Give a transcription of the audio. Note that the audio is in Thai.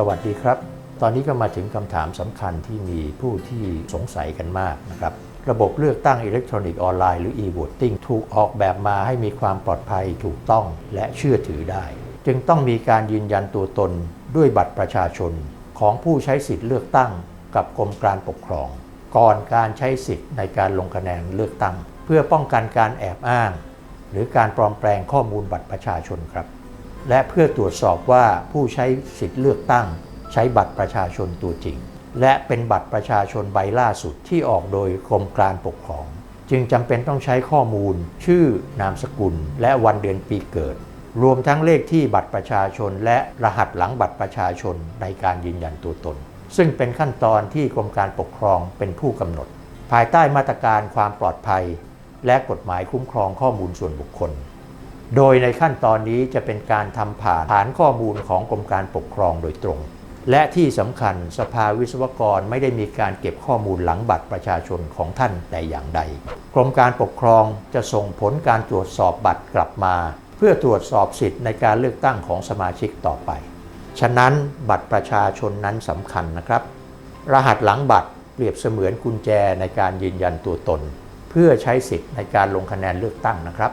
สวัสดีครับ ตอนนี้ก็มาถึงคำถามสำคัญที่มีผู้ที่สงสัยกันมากนะครับ ระบบเลือกตั้งอิเล็กทรอนิกส์ออนไลน์หรือ e-voting ถูกออกแบบมาให้มีความปลอดภัยถูกต้องและเชื่อถือได้ จึงต้องมีการยืนยันตัวตนด้วยบัตรประชาชน ของผู้ใช้สิทธิ์เลือกตั้ง กับกรมการปกครอง ก่อนการใช้สิทธิ์ในการลงคะแนนเลือกตั้ง เพื่อป้องกันการแอบอ้าง หรือการปลอมแปลงข้อมูลบัตรประชาชนครับ และเพื่อตรวจสอบว่าผู้ใช้สิทธิ์เลือกตั้ง ใช้บัตรประชาชนตัวจริง และเป็นบัตรประชาชนใบล่าสุดที่ออกโดยกรมการปกครอง จึงจำเป็นต้องใช้ข้อมูล ชื่อนามสกุล และวันเดือนปีเกิด รวมทั้งเลขที่บัตรประชาชน และรหัสหลังบัตรประชาชนในการยืนยันตัวตน ซึ่งเป็นขั้นตอนที่กรมการปกครองเป็นผู้กำหนด ภายใต้มาตรการความปลอดภัย และกฎหมายคุ้มครองข้อมูลส่วนบุคคล โดยในขั้นตอนนี้จะเป็นการทำผ่านฐานข้อมูลของกรมการปกครองโดยตรง และที่สำคัญสภาวิศวกรไม่ได้มีการเก็บข้อมูลหลังบัตรประชาชนของท่านแต่อย่างใด กรมการปกครองจะส่งผลการตรวจสอบบัตรกลับมา เพื่อตรวจสอบสิทธิ์ในการเลือกตั้งของสมาชิกต่อไป ฉะนั้นบัตรประชาชนนั้นสำคัญนะครับ รหัสหลังบัตรเปรียบเสมือนกุญแจในการยืนยันตัวตน เพื่อใช้สิทธิ์ในการลงคะแนนเลือกตั้งนะครับ